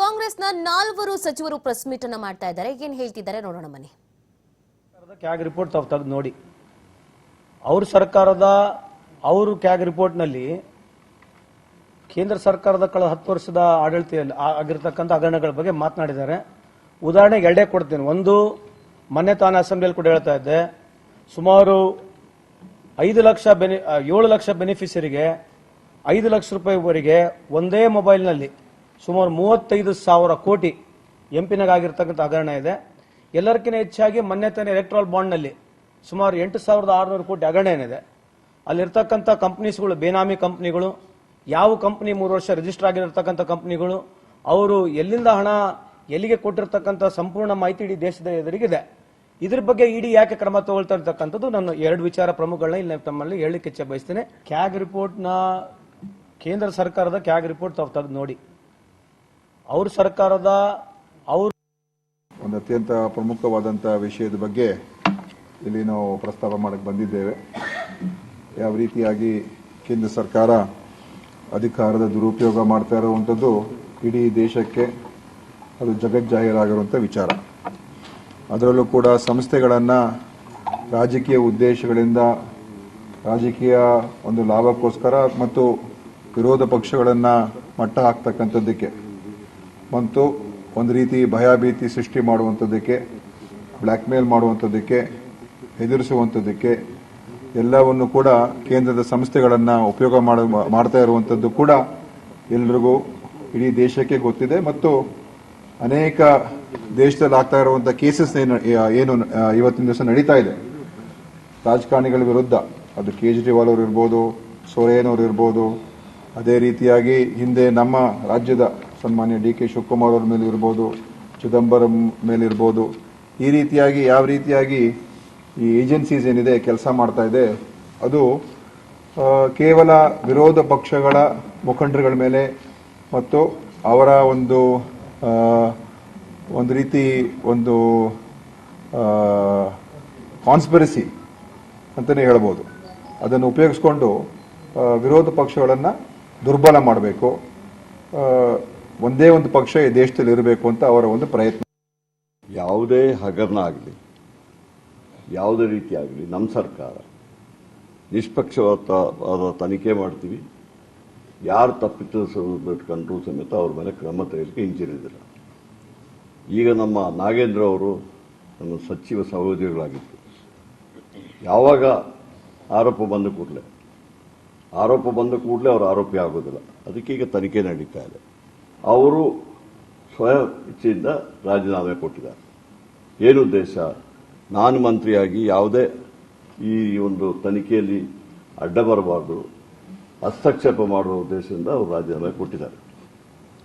ಕಾಂಗ್ರೆಸ್ನ ನಾಲ್ವರು ಸಚಿವರು ಪ್ರೆಸ್ ಮೀಟ್ ಅನ್ನ ಮಾಡ್ತಾ ಇದ್ದಾರೆ. ಏನ್ ಹೇಳ್ತಿದ್ದಾರೆ ನೋಡೋಣ ಸರ್ಕಾರದ ಕ್ಯಾಗ್ ರಿಪೋರ್ಟ್ ತಾವು ತೆಗೆದು ನೋಡಿ. ಅವ್ರ ಸರ್ಕಾರದ, ಅವರು ಕ್ಯಾಗ್ ರಿಪೋರ್ಟ್ನಲ್ಲಿ ಕೇಂದ್ರ ಸರ್ಕಾರದ ಕಳೆದ ಹತ್ತು ವರ್ಷದ ಆಡಳಿತ ಆಗಿರ್ತಕ್ಕಂಥ ಹಗರಣಗಳ ಬಗ್ಗೆ ಮಾತನಾಡಿದ್ದಾರೆ. ಉದಾಹರಣೆಗೆ ಎರಡೇ ಕೊಡ್ತೀನಿ. ಒಂದು, ಮೊನ್ನೆ ತಾನು ಅಸೆಂಬ್ಲಿಯಲ್ಲಿ ಕೂಡ ಹೇಳ್ತಾ ಇದ್ದೆ, ಸುಮಾರು ಐದು ಲಕ್ಷ ಬೆನಿ, ಏಳು ಲಕ್ಷ ಬೆನಿಫಿಷರಿಗೆ ಐದು ಲಕ್ಷ ರೂಪಾಯಿವರೆಗೆ ಒಂದೇ ಮೊಬೈಲ್ನಲ್ಲಿ ಸುಮಾರು ಮೂವತ್ತೈದು ಸಾವಿರ ಕೋಟಿ ಎಂ ಪಿನಾಗಿರ್ತಕ್ಕಂಥ ಹಗರಣ ಇದೆ. ಎಲ್ಲರಿಗಿಂತ ಹೆಚ್ಚಾಗಿ ಮೊನ್ನೆ ತಾನೆ ಎಲೆಕ್ಟ್ರಾಲ್ ಬಾಂಡ್ನಲ್ಲಿ ಸುಮಾರು ಎಂಟು ಸಾವಿರದ ಆರುನೂರು ಕೋಟಿ ಹಗರಣ ಏನಿದೆ. ಅಲ್ಲಿರ್ತಕ್ಕಂಥ ಕಂಪ್ನೀಸ್ಗಳು ಬೇನಾಮಿ ಕಂಪ್ನಿಗಳು ಯಾವ ಕಂಪ್ನಿ ಮೂರು ವರ್ಷ ರಿಜಿಸ್ಟರ್ ಆಗಿರತಕ್ಕಂಥ ಕಂಪ್ನಿಗಳು ಅವರು ಎಲ್ಲಿಂದ ಹಣ, ಎಲ್ಲಿಗೆ ಕೊಟ್ಟಿರ್ತಕ್ಕಂಥ ಸಂಪೂರ್ಣ ಮಾಹಿತಿ ಇಡೀ ದೇಶದ ಎದುರಿಗಿದೆ. ಇದ್ರ ಬಗ್ಗೆ ಇಡಿ ಯಾಕೆ ಕ್ರಮ ತಗೊಳ್ತಾ ಇರ್ತಕ್ಕಂಥದ್ದು ನಾನು ಎರಡು ವಿಚಾರ ಪ್ರಮುಖಗಳನ್ನ ಇಲ್ಲಿ ತಮ್ಮಲ್ಲಿ ಇಚ್ಛೆ ಬಯಸ್ತೇನೆ. ಕ್ಯಾಗ್ ರಿಪೋರ್ಟ್ನ ಕೇಂದ್ರ ಸರ್ಕಾರದ ಕ್ಯಾಗ್ ರಿಪೋರ್ಟ್ ತಾವು ನೋಡಿ. ಅವ್ರ ಸರ್ಕಾರದ ಅವ್ರ ಒಂದು ಅತ್ಯಂತ ಪ್ರಮುಖವಾದಂಥ ವಿಷಯದ ಬಗ್ಗೆ ಇಲ್ಲಿ ನಾವು ಪ್ರಸ್ತಾಪ ಮಾಡಕ್ಕೆ ಬಂದಿದ್ದೇವೆ. ಯಾವ ರೀತಿಯಾಗಿ ಕೇಂದ್ರ ಸರ್ಕಾರ ಅಧಿಕಾರದ ದುರುಪಯೋಗ ಮಾಡ್ತಾ ಇರುವಂಥದ್ದು ಇಡೀ ದೇಶಕ್ಕೆ ಅದು ಜಗಜ್ಜಾಹೀರಾಗಿರುವಂಥ ವಿಚಾರ. ಅದರಲ್ಲೂ ಕೂಡ ಸಂಸ್ಥೆಗಳನ್ನು ರಾಜಕೀಯ ಉದ್ದೇಶಗಳಿಂದ, ರಾಜಕೀಯ ಒಂದು ಲಾಭಕ್ಕೋಸ್ಕರ ಮತ್ತು ವಿರೋಧ ಪಕ್ಷಗಳನ್ನು ಮಟ್ಟ ಹಾಕ್ತಕ್ಕಂಥದ್ದಕ್ಕೆ ಮತ್ತು ಒಂದು ರೀತಿ ಭಯಭೀತಿ ಸೃಷ್ಟಿ ಮಾಡುವಂಥದ್ದಕ್ಕೆ ಬ್ಲ್ಯಾಕ್ ಮೇಲ್ ಮಾಡುವಂಥದ್ದಕ್ಕೆ ಹೆದರಿಸುವಂಥದ್ದಕ್ಕೆ ಎಲ್ಲವನ್ನು ಕೂಡ ಕೇಂದ್ರದ ಸಂಸ್ಥೆಗಳನ್ನು ಉಪಯೋಗ ಮಾಡ, ಮಾಡ್ತಾ ಇರುವಂಥದ್ದು ಕೂಡ ಎಲ್ರಿಗೂ ಇಡೀ ದೇಶಕ್ಕೆ ಗೊತ್ತಿದೆ. ಮತ್ತು ಅನೇಕ ದೇಶದಲ್ಲಿ ಆಗ್ತಾ ಇರುವಂಥ ಕೇಸಸ್ ಏನು ಏನು ಇವತ್ತಿನ ದಿವಸ ನಡೀತಾ ಇದೆ. ರಾಜಕಾರಣಿಗಳ ವಿರುದ್ಧ, ಅದು ಕೇಜ್ರಿವಾಲ್ ಅವರು ಇರ್ಬೋದು, ಸೊರೇನ್ ಅವರು ಇರ್ಬೋದು, ಅದೇ ರೀತಿಯಾಗಿ ಹಿಂದೆ ನಮ್ಮ ರಾಜ್ಯದ ಸನ್ಮಾನ್ಯ ಡಿ ಕೆ ಶಿವಕುಮಾರ್ ಅವ್ರ ಮೇಲೆ ಇರ್ಬೋದು, ಚಿದಂಬರಂ ಮೇಲೆ ಇರ್ಬೋದು, ಈ ರೀತಿಯಾಗಿ ಯಾವ ರೀತಿಯಾಗಿ ಈ ಏಜೆನ್ಸೀಸ್ ಏನಿದೆ, ಕೆಲಸ ಮಾಡ್ತಾ ಇದೆ, ಅದು ಕೇವಲ ವಿರೋಧ ಪಕ್ಷಗಳ ಮುಖಂಡರುಗಳ ಮೇಲೆ ಮತ್ತು ಅವರ ಒಂದು ಒಂದು ರೀತಿ ಒಂದು ಕಾನ್ಸ್ಪಿರಸಿ ಅಂತಲೇ ಹೇಳ್ಬೋದು. ಅದನ್ನು ಉಪಯೋಗಿಸ್ಕೊಂಡು ವಿರೋಧ ಪಕ್ಷಗಳನ್ನು ದುರ್ಬಲ ಮಾಡಬೇಕು. ಒಂದೇ ಒಂದು ಪಕ್ಷ ಈ ದೇಶದಲ್ಲಿ ಇರಬೇಕು ಅಂತ ಅವರ ಒಂದು ಪ್ರಯತ್ನ. ಯಾವುದೇ ಹಗರಣ ಆಗಲಿ, ಯಾವುದೇ ರೀತಿ ಆಗಲಿ, ನಮ್ಮ ಸರ್ಕಾರ ನಿಷ್ಪಕ್ಷವಾದ ತನಿಖೆ ಮಾಡ್ತೀವಿ. ಯಾರು ತಪ್ಪಿತಸ್ಕೊಂಡ್ರು ಸಮೇತ ಅವ್ರ ಮೇಲೆ ಕ್ರಮ ತೆಗೆದಕ್ಕೆ ಹಿಂಜರಿದಿಲ್ಲ. ಈಗ ನಮ್ಮ ನಾಗೇಂದ್ರ ಅವರು ನಮ್ಮ ಸಚಿವ ಸಹೋದರಿಗಳಾಗಿತ್ತು ಯಾವಾಗ ಆರೋಪ ಬಂದ ಕೂಡಲೇ, ಆರೋಪ ಬಂದ ಕೂಡಲೇ ಅವರು ಆರೋಪಿ ಆಗೋದಿಲ್ಲ. ಅದಕ್ಕೆ ಈಗ ತನಿಖೆ ನಡೀತಾ ಇದೆ. ಅವರು ಸ್ವಯಂ ಇಚ್ಛೆಯಿಂದ ರಾಜೀನಾಮೆ ಕೊಟ್ಟಿದ್ದಾರೆ. ಏನು ಉದ್ದೇಶ? ನಾನು ಮಂತ್ರಿಯಾಗಿ ಯಾವುದೇ ಈ ಒಂದು ತನಿಖೆಯಲ್ಲಿ ಅಡ್ಡ ಬರಬಾರ್ದು, ಹಸ್ತಕ್ಷೇಪ ಮಾಡುವ ಉದ್ದೇಶದಿಂದ ಅವರು ರಾಜೀನಾಮೆ ಕೊಟ್ಟಿದ್ದಾರೆ.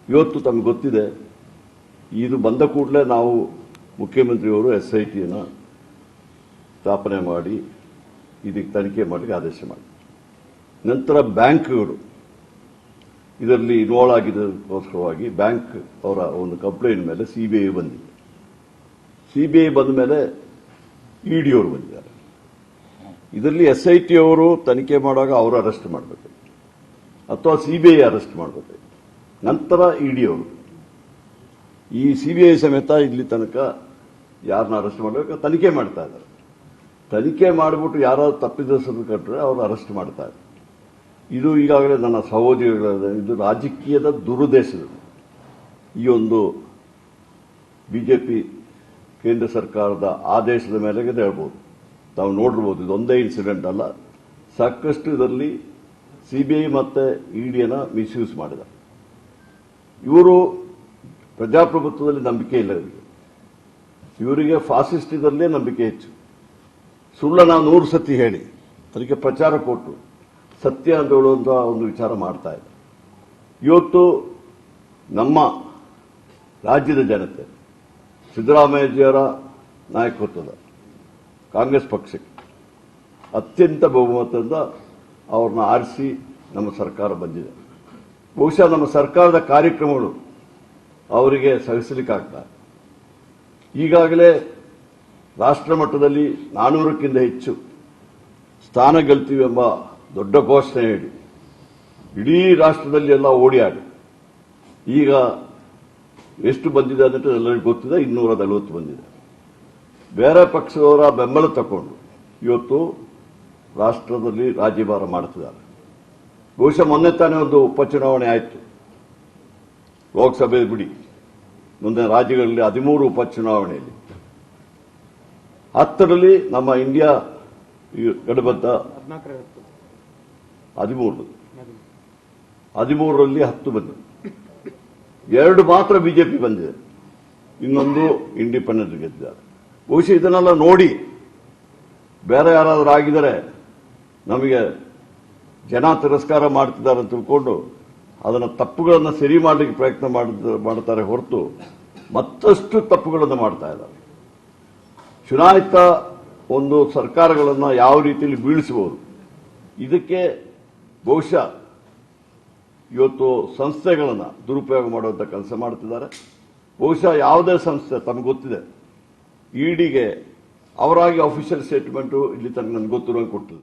ಇವತ್ತು ತಮಗೆ ಗೊತ್ತಿದೆ, ಇದು ಬಂದ ಕೂಡಲೇ ನಾವು ಮುಖ್ಯಮಂತ್ರಿಯವರು ಎಸ್ ಐ ಟಿಯನ್ನು ಸ್ಥಾಪನೆ ಮಾಡಿ, ಇದಕ್ಕೆ ತನಿಖೆ ಮಾಡಲಿಕ್ಕೆ ಆದೇಶ ಮಾಡಿ ನಂತರ ಬ್ಯಾಂಕ್ಗಳು ಇದರಲ್ಲಿ ಇನ್ವಾಲ್ವ್ ಆಗಿದ್ದಕ್ಕೋಸ್ಕರವಾಗಿ ಬ್ಯಾಂಕ್ ಅವರ ಒಂದು ಕಂಪ್ಲೇಂಟ್ ಮೇಲೆ ಸಿಬಿಐ ಬಂದಿದೆ. ಸಿಬಿಐ ಬಂದ ಮೇಲೆ ಇಡಿ ಅವರು ಬಂದಿದ್ದಾರೆ. ಇದರಲ್ಲಿ ಎಸ್ ಐ ಟಿ ಅವರು ತನಿಖೆ ಮಾಡುವಾಗ ಅವರು ಅರೆಸ್ಟ್ ಮಾಡಬೇಕು. ಅಥವಾ ಸಿಬಿಐ ಅರೆಸ್ಟ್ ಮಾಡಬೇಕು. ನಂತರ ಇಡಿ ಅವರು. ಈ ಸಿಬಿಐ ಸಮೇತ ಇಲ್ಲಿ ತನಕ ಯಾರನ್ನ ಅರೆಸ್ಟ್ ಮಾಡಬೇಕು? ತನಿಖೆ ಮಾಡ್ತಾ ಇದ್ದಾರೆ. ತನಿಖೆ ಮಾಡಿಬಿಟ್ಟು ಯಾರಾದ್ರು ತಪ್ಪಿದ್ರೆ ಕಟ್ಟರೆ ಅವರು ಅರೆಸ್ಟ್ ಮಾಡ್ತಾ ಇದ್ದಾರೆ. ಇದು ಈಗಾಗಲೇ ನನ್ನ ಸಹೋದರಿಗಳ ಇದು ರಾಜಕೀಯದ ದುರುದ್ದೇಶದ ಈ ಒಂದು ಬಿಜೆಪಿ ಕೇಂದ್ರ ಸರ್ಕಾರದ ಆದೇಶದ ಮೇಲೆಗೆ ಹೇಳ್ಬೋದು. ತಾವು ನೋಡಿರ್ಬೋದು, ಇದೊಂದೇ ಇನ್ಸಿಡೆಂಟ್ ಅಲ್ಲ. ಸಾಕಷ್ಟು ಇದರಲ್ಲಿ ಸಿಬಿಐ ಮತ್ತೆ ಇಡಿಯನ್ನ ಮಿಸ್ಯೂಸ್ ಮಾಡಿದ. ಇವರು ಪ್ರಜಾಪ್ರಭುತ್ವದಲ್ಲಿ ನಂಬಿಕೆ ಇಲ್ಲ ಇವರಿಗೆ. ಇವರಿಗೆ ಫಾಸಿಸ್ಟ್ ಇದರಲ್ಲೇ ನಂಬಿಕೆ ಹೆಚ್ಚು. ಸುಳ್ಳನ್ನ ನೂರು ಸತಿ ಹೇಳಿ. ಅದಕ್ಕೆ ಪ್ರಚಾರ ಕೊಟ್ಟು. ಸತ್ಯ ಅಂತ ಹೇಳುವಂತ ಒಂದು ವಿಚಾರ ಮಾಡ್ತಾ ಇದೆ ಇವತ್ತು ನಮ್ಮ ರಾಜ್ಯದ ಜನತೆ, ಸಿದ್ದರಾಮಯ್ಯಜಿಯವರ ನಾಯಕತ್ವದ ಕಾಂಗ್ರೆಸ್ ಪಕ್ಷಕ್ಕೆ ಅತ್ಯಂತ ಬಹುಮತದಿಂದ ಅವ್ರನ್ನ ಆರಿಸಿ ನಮ್ಮ ಸರ್ಕಾರ ಬಂದಿದೆ ಬಹುಶಃ ನಮ್ಮ ಸರ್ಕಾರದ ಕಾರ್ಯಕ್ರಮಗಳು ಅವರಿಗೆ ಸಹಿಸಲಿಕ್ಕಾಗ್ತಾ ಇಲ್ಲ. ಈಗಾಗಲೇ ರಾಷ್ಟ್ರ ಮಟ್ಟದಲ್ಲಿ ನಾನೂರಕ್ಕಿಂತ ಹೆಚ್ಚು ಸ್ಥಾನ ಗೆಲ್ತೀವಿ ಎಂಬ ದೊಡ್ಡ ಘೋಷಣೆ ಹೇಳಿ ಇಡೀ ರಾಷ್ಟ್ರದಲ್ಲಿ ಎಲ್ಲ ಓಡಿಯಾಡಿ. ಈಗ ಎಷ್ಟು ಬಂದಿದೆ ಅಂತ ಎಲ್ಲರಿಗೂ ಗೊತ್ತಿದೆ, ಇನ್ನೂರ ನಲವತ್ತು ಬಂದಿದೆ. ಬೇರೆ ಪಕ್ಷದವರ ಬೆಂಬಲ ತಕೊಂಡು ಇವತ್ತು ರಾಷ್ಟ್ರದಲ್ಲಿ ರಾಜ್ಯಭಾರ ಮಾಡುತ್ತಿದ್ದಾರೆ ಬಹುಶಃ ಮೊನ್ನೆ ತಾನೇ ಒಂದು ಉಪಚುನಾವಣೆ ಆಯಿತು. ಲೋಕಸಭೆ ಬಿಡಿ. ಮುಂದೆ ರಾಜ್ಯಗಳಲ್ಲಿ ಹದಿಮೂರು ಉಪಚುನಾವಣೆಯಲ್ಲಿ. ಹತ್ತರಲ್ಲಿ ನಮ್ಮ ಇಂಡಿಯಾ ಗಡಬದ್ಧ ಹದಿಮೂರು ಹದಿಮೂರರಲ್ಲಿ ಹತ್ತು ಬಂದಿದೆ ಎರಡು ಮಾತ್ರ ಬಿಜೆಪಿ ಬಂದಿದೆ. ಇನ್ನೊಂದು ಇಂಡಿಪೆಂಡೆಂಟ್ ಗೆದ್ದಿದ್ದಾರೆ. ಬಹುಶಃ ಇದನ್ನೆಲ್ಲ ನೋಡಿ ಬೇರೆ ಯಾರಾದರೂ ಆಗಿದರೆ ನಮಗೆ ಜನ ತಿರಸ್ಕಾರ ಮಾಡ್ತಿದ್ದಾರೆ ಅಂತ ತಿಳ್ಕೊಂಡು ಅದನ್ನು ತಪ್ಪುಗಳನ್ನು ಸರಿ ಮಾಡಲಿಕ್ಕೆ ಪ್ರಯತ್ನ ಮಾಡ್ತಾರೆ ಹೊರತು ಮತ್ತಷ್ಟು ತಪ್ಪುಗಳನ್ನು ಮಾಡ್ತಾ ಇದ್ದಾರೆ. ಚುನಾಯಿತ ಒಂದು ಸರ್ಕಾರಗಳನ್ನು ಯಾವ ರೀತಿಯಲ್ಲಿ ಬೀಳಿಸಬಹುದು, ಇದಕ್ಕೆ ಬಹುಶಃ ಇವತ್ತು ಸಂಸ್ಥೆಗಳನ್ನು ದುರುಪಯೋಗ ಮಾಡುವಂಥ ಕೆಲಸ ಮಾಡ್ತಿದ್ದಾರೆ ಬಹುಶಃ ಯಾವುದೇ ಸಂಸ್ಥೆ ತಮಗೆ ಗೊತ್ತಿದೆ. ಇಡಿಗೆ ಅವರಾಗಿ ಅಫಿಷಿಯಲ್ ಸ್ಟೇಟ್ಮೆಂಟು ಇಲ್ಲಿ ತನಕ ನನಗೆ ಗೊತ್ತಿರುವಂಗೆ ಕೊಟ್ಟಿಲ್ಲ